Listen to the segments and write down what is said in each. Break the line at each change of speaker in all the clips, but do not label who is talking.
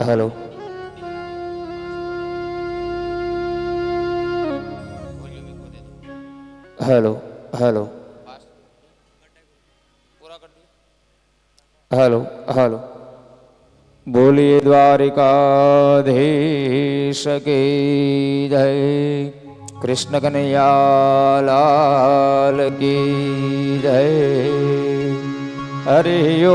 Hello hello hello hello hello બોલીએ દ્વારિકાધીશ કી જય કૃષ્ણ કનૈયાલાલ કી જય. હરિયો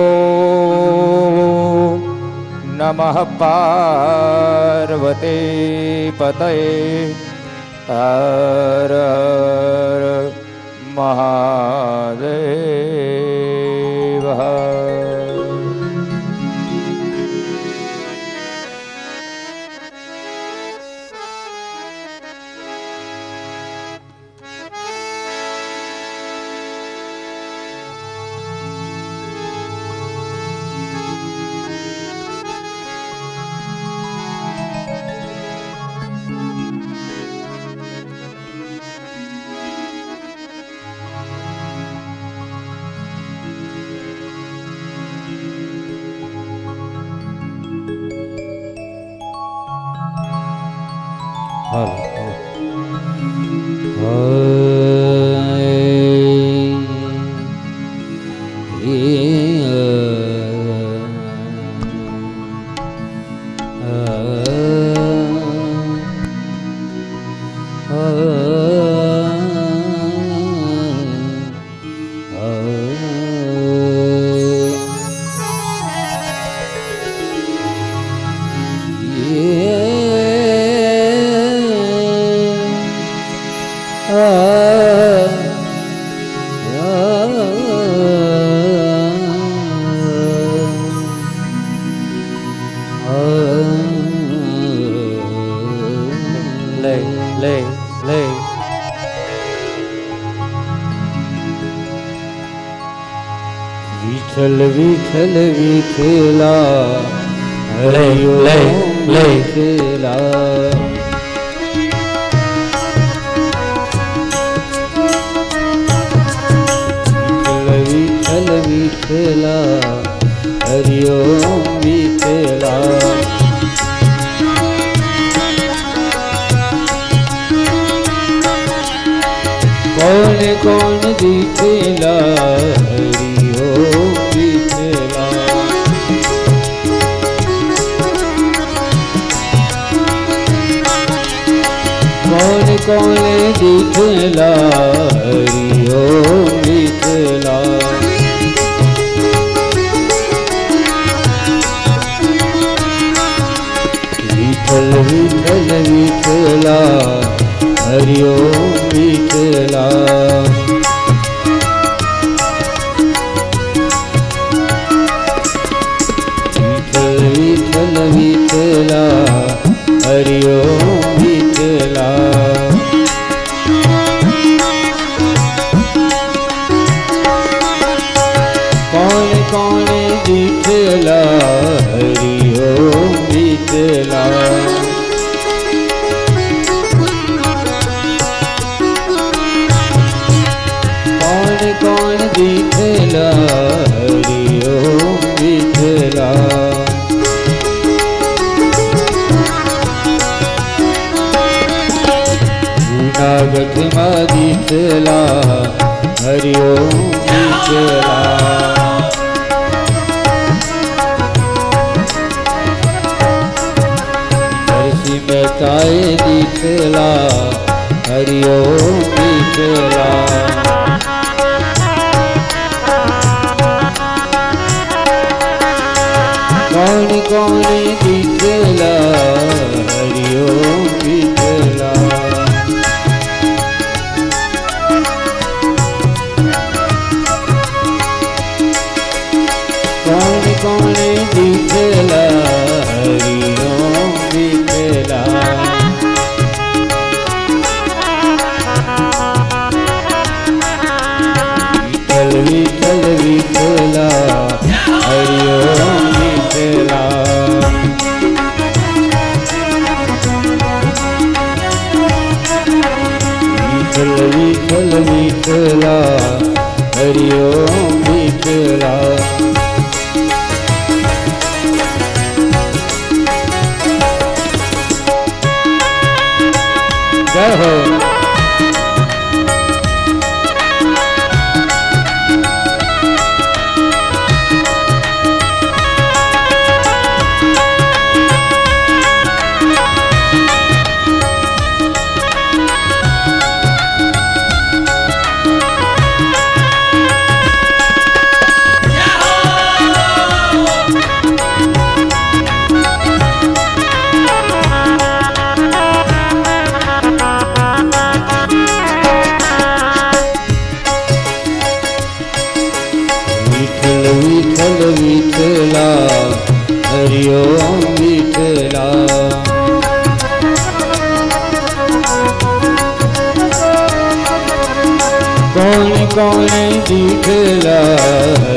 નમઃ પાર્વતી પતય. હર મહાદેવ. 아,
વિઠ્ઠલ વિઠ્ઠલ વિઠેલા. વિઠેલા વિઠ્ઠલ વિઠેલા હરિઓમ વિઠેલા કોણ કોણ દીખેલા હરિઓમ કોણ દીઠલા દીઠેલા હરિઓમ વિઠલ વિઠ્ઠલ વિઠ્ઠલ વિઠ્ઠલા હરિઓમ मिखला हरि ओम् मिथिला હરિઓમ વિઠ્ઠલા કોણ કોણ દીઠલા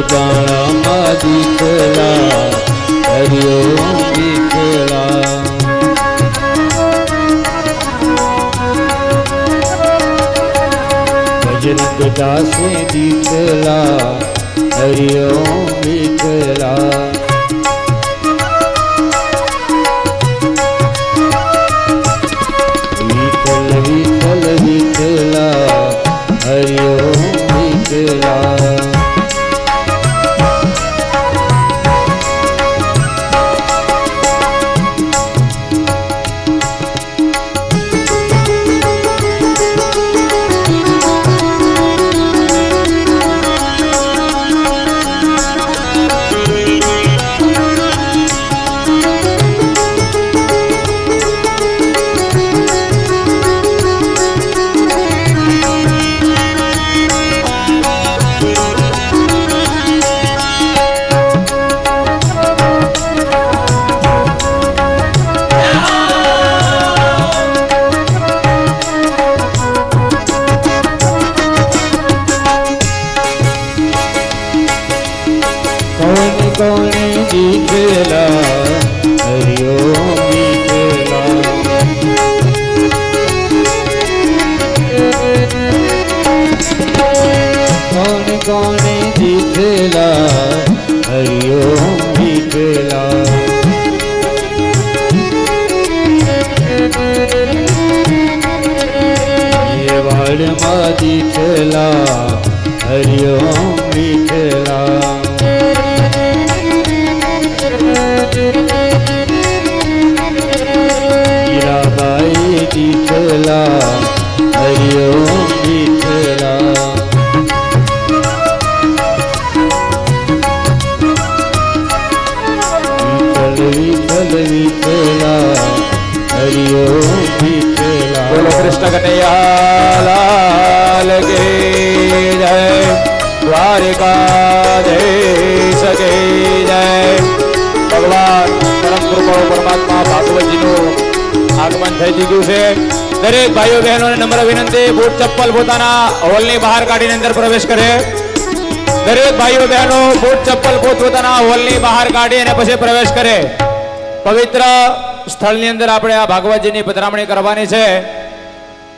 જગદાણામાં દીઠલા હરિયો દીઠલા ભજન દાસે દીઠલા હરિયો દીઠલા કોણ કોણ દીઠલા હરિઓમ દીઠલા કોણ કોણ હરિઓમ દીઠલા એ વાડમાં દીઠલા હરિઓમ
કૃષ્ણ કનૈયા કી જય દ્વારિકાધીશ કી જય ભગવાન પરમ કૃપાળુ પરમાત્મા ભાગવતજીનું આગમન થઈ ચૂક્યું છે દરેક ભાઈઓ બહેનોને નમ્ર વિનંતી બૂટ ચપ્પલ પોતાના હોલની બહાર કાઢીને અંદર પ્રવેશ કરે દરેક ભાઈઓ બહેનો બૂટ ચપ્પલ પોતપોતાના હોલની બહાર કાઢી અને પછી પ્રવેશ કરે પવિત્ર સ્થળની અંદર આપણે આ ભાગવતજીની પધરામણી કરવાની છે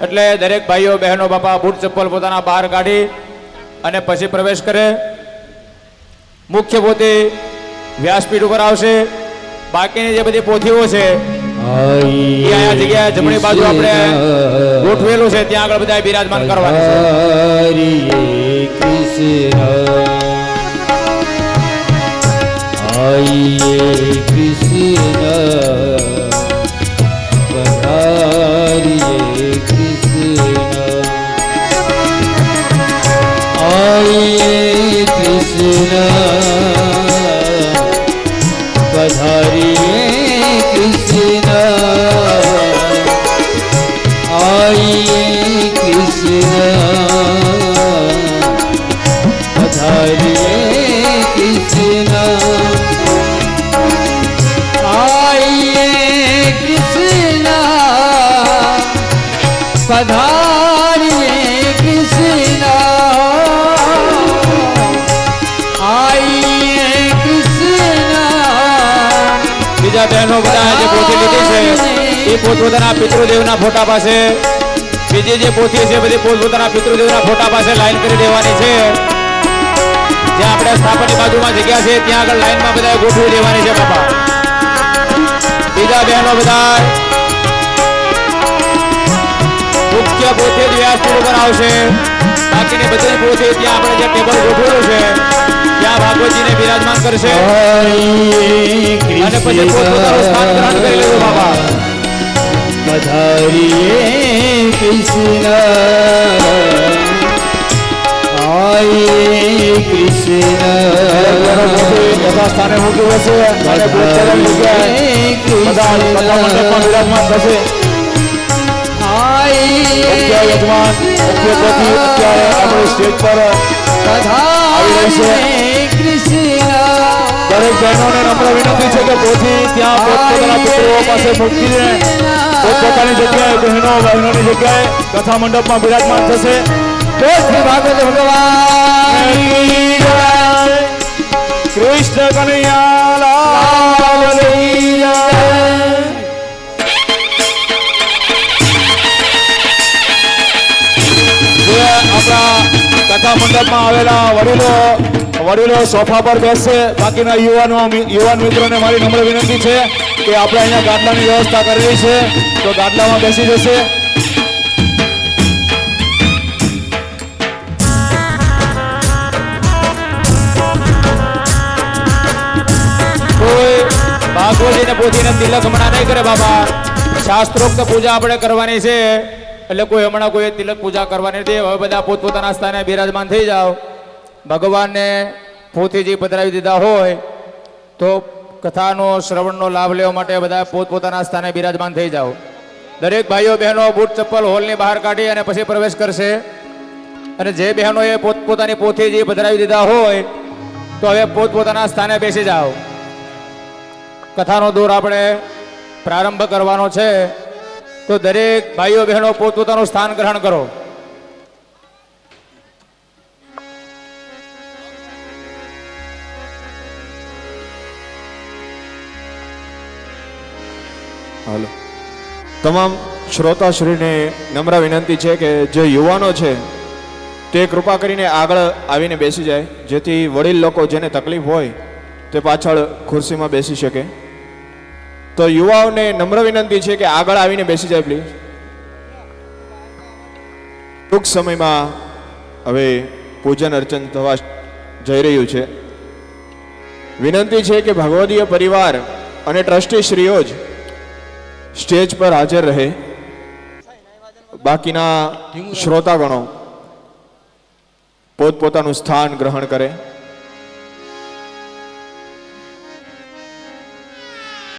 એટલે દરેક ભાઈઓ બહેનો બાપા બૂટ ચપ્પલ પોતાના બહાર કાઢી અને પછી પ્રવેશ કરે. મુખ્ય પોથી વ્યાસપીઠ ઉપર આવશે. બાકીની જે બધી પોથીઓ છે જગ્યાએ જમણી બાજુ આપણે ગોઠવેલું છે ત્યાં આગળ બધા બિરાજમાન કરવા છે.
કૃષ્ણ. પધારીએ કૃષ્ણ આઈએ કૃષ્ણ પધારીએ કૃષ્ણ આઈએ કૃષ્ણ
બીજા બહેનો બધા જે પોથી લીધી છે એ પોતપોતાના પિતૃદેવના ફોટા પાસે બીજી જે પોથી છે બધી પોતપોતાના પિતૃદેવના ફોટા પાસે લાઈન કરી દેવાની છે જ્યાં આપણે સ્થાપનની બાજુમાં જગ્યા છે, ત્યાં આગળ લાઈનમાં બધા ગોઠવી દેવાની છે બાપા. બીજા બહેનો બધા મુખ્ય પોતે જ વ્યાસપીઠ ઉપર આવશે. બાકીની બધી પોતે ત્યાં આપણે જે ટેબલ ગોઠવેલું છે, ત્યાં ભાગવતજીને બિરાજમાન કરશે. અને પછી પોતપોતાનું સ્થાન ગ્રહણ કરી લેવું, બાપા.
પધારીએ કૃષ્ણ કૃષ્ણ.
મૂકી દેશે અને બધા બધા મંડપમાં બિરાજમાન થશે. યજમાન અત્યારે આપણે સ્ટેજ પર આવી રહી છે. દરેક બહેનોને નમ્ર વિનંતી છે કે પોથી ત્યાં પોતપોતાના પુત્રો પાસે મૂકીને પોતપોતાની જગ્યાએ બહેનો બહેનોની જગ્યાએ કથા મંડપમાં બિરાજમાન થશે.
ભાગવત ભગવાન.
કૃષ્ણ કનૈયા આપણા કથા મંડપમાં આવેલા વડીલો વડીલો સોફા પર બેસશે બાકીના યુવાનો, યુવાન મિત્રોને મારી નમ્ર વિનંતી છે કે આપણે અહીંયા ગાદલાની વ્યવસ્થા કરેલી છે. તો ગાદલામાં બેસી જશે. ભાગવતીને પોતીને તિલક હમણાં નહીં કરે બાબા શાસ્ત્રોક્ત પૂજા આપણે કરવાની છે. એટલે કોઈ હમણાં કોઈ તિલક પૂજા કરવાની નથી. હવે બધા પોતપોતાના સ્થાને બિરાજમાન થઈ જાઓ. ભગવાનને પોથીજી પધરાવી દીધા હોય તો કથાનો, શ્રવણનો લાભ લેવા માટે બધા પોતપોતાના સ્થાને બિરાજમાન થઈ જાઓ. દરેક ભાઈઓ બહેનો બૂટ ચપ્પલ હોલની બહાર કાઢી અને પછી પ્રવેશ કરશે. અને જે બહેનોએ પોતપોતાની પોથીજી પધરાવી દીધા હોય તો હવે પોતપોતાના સ્થાને બેસી જાઓ. કથાનો દોર આપણે પ્રારંભ કરવાનો છે. તો દરેક ભાઈઓ બહેનો પોતપોતાનું સ્થાન ગ્રહણ કરો.
હાલો. તમામ શ્રોતાશ્રીને નમ્ર વિનંતી છે કે જે યુવાનો છે, તે કૃપા કરીને આગળ આવીને બેસી જાય. જેથી વડીલ લોકો જેને તકલીફ હોય, તે પાછળ ખુરશીમાં બેસી શકે. તો યુવાઓને નમ્ર વિનંતી છે કે આગળ આવીને બેસી જાય પ્લીઝ ટૂંક સમયમાં હવે પૂજન અર્ચન થવા જઈ રહ્યું છે. વિનંતી છે કે ભગવદીય પરિવાર અને ટ્રસ્ટી શ્રીઓ જ સ્ટેજ પર હાજર રહે. બાકીના શ્રોતાગણો પોતપોતાનું સ્થાન ગ્રહણ કરે.